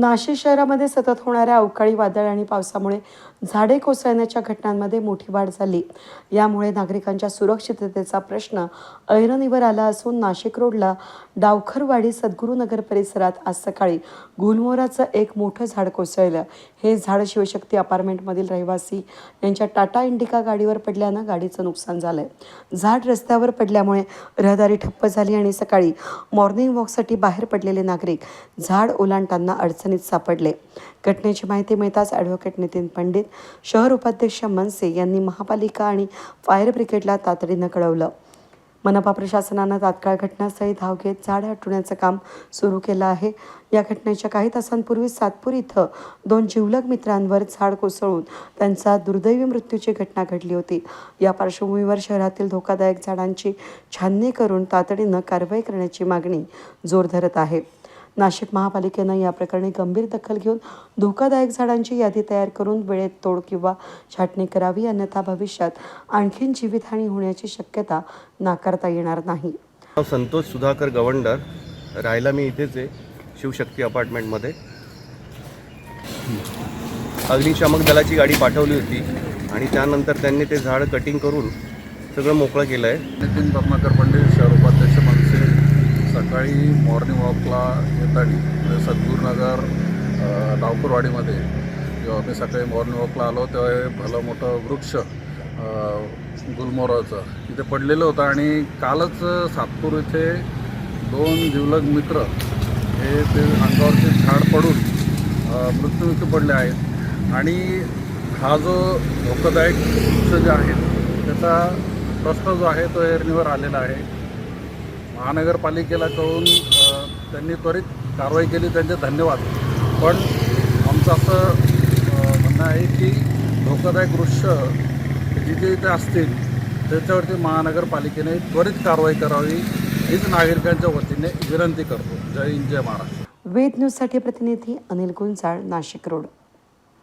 नाशिक शहरामध्ये सतत होणाऱ्या अवकाळी वादळ आणि पावसामुळे झाडे कोसळण्याच्या घटनांमध्ये मोठी वाढ झाली. यामुळे नागरिकांच्या सुरक्षिततेचा प्रश्न ऐरणीवर आला असून नाशिक रोडला डावखरवाडी सद्गुरुनगर परिसरात आज सकाळी गुलमोराचं एक मोठं झाड कोसळलं. हे झाड शिवशक्ती अपार्टमेंटमधील रहिवासी यांच्या टाटा इंडिका गाडीवर पडल्यानं गाडीचं नुकसान झालंय. झाड रस्त्यावर पडल्यामुळे रहदारी ठप्प झाली आणि सकाळी मॉर्निंग वॉकसाठी बाहेर पडलेले नागरिक झाड ओलांडताना अडचण अडचणीत सापडले. घटनेची माहिती मिळताच ॲडव्होकेट नितीन पंडित शहर उपाध्यक्ष मनसे यांनी महापालिका आणि फायर ब्रिगेडला तातडीनं कळवलं. मनपा प्रशासनानं तात्काळ घटनास्थळी धाव घेत झाड हटवण्याचं काम सुरू केलं आहे. या घटनेच्या काही तासांपूर्वी सातपूर इथं दोन जिवलग मित्रांवर झाड कोसळून त्यांचा दुर्दैवी मृत्यूची घटना घडली होती. या पार्श्वभूमीवर शहरातील धोकादायक झाडांची छाननी करून तातडीनं कारवाई करण्याची मागणी जोर धरत आहे. नाशिक महापालिकेनं या प्रकरणी गंभीर दखल घेऊन धोकादायक झाडांची यादी तयार करून वेळेत तोड किंवा छाटणी करावी अन्यथा भविष्यात आणखीन जीवितहानी होण्याची शक्यता नाकारता येणार नाही. संतोष सुधाकर गवंडर. राहायला मी इथेच आहे शिवशक्ती अपार्टमेंटमध्ये. अग्निशामक दलाची गाडी पाठवली होती आणि त्यानंतर त्यांनी ते झाड कटिंग करून सगळं मोकळं केलं आहे नितीन रत्नाकर पंडित. सकाळी मॉर्निंग वॉकला येताडी सद्गुरनगर सद्गुरुनगर डावपूरवाडीमध्ये जेव्हा मी सकाळी मॉर्निंग वॉकला आलो तेव्हा हे भलं मोठं वृक्ष गुलमोराचं तिथे इथे पडलेलं होतं आणि कालच सातपूर इथे दोन जिवलग मित्र हे ते अंगावरचे झाड पडून मृत्यूमुखी पडले आहेत. आणि हा जो धोकादायक वृक्ष जे आहे त्याचा प्रश्न जो आहे तो एरणीवर आलेला आहे. महानगरपालिकेला कळून त्यांनी त्वरित कारवाई केली त्यांचे धन्यवाद. पण आमचं असं म्हणणं आहे की धोकादायक वृक्ष जिथे इथे असतील त्याच्यावरती महानगरपालिकेने त्वरित कारवाई करावी हीच नागरिकांच्या वतीने विनंती करतो. जय हिंद जय महाराष्ट्र. वेद न्यूजसाठी प्रतिनिधी अनिल गुंजाळ नाशिक रोड.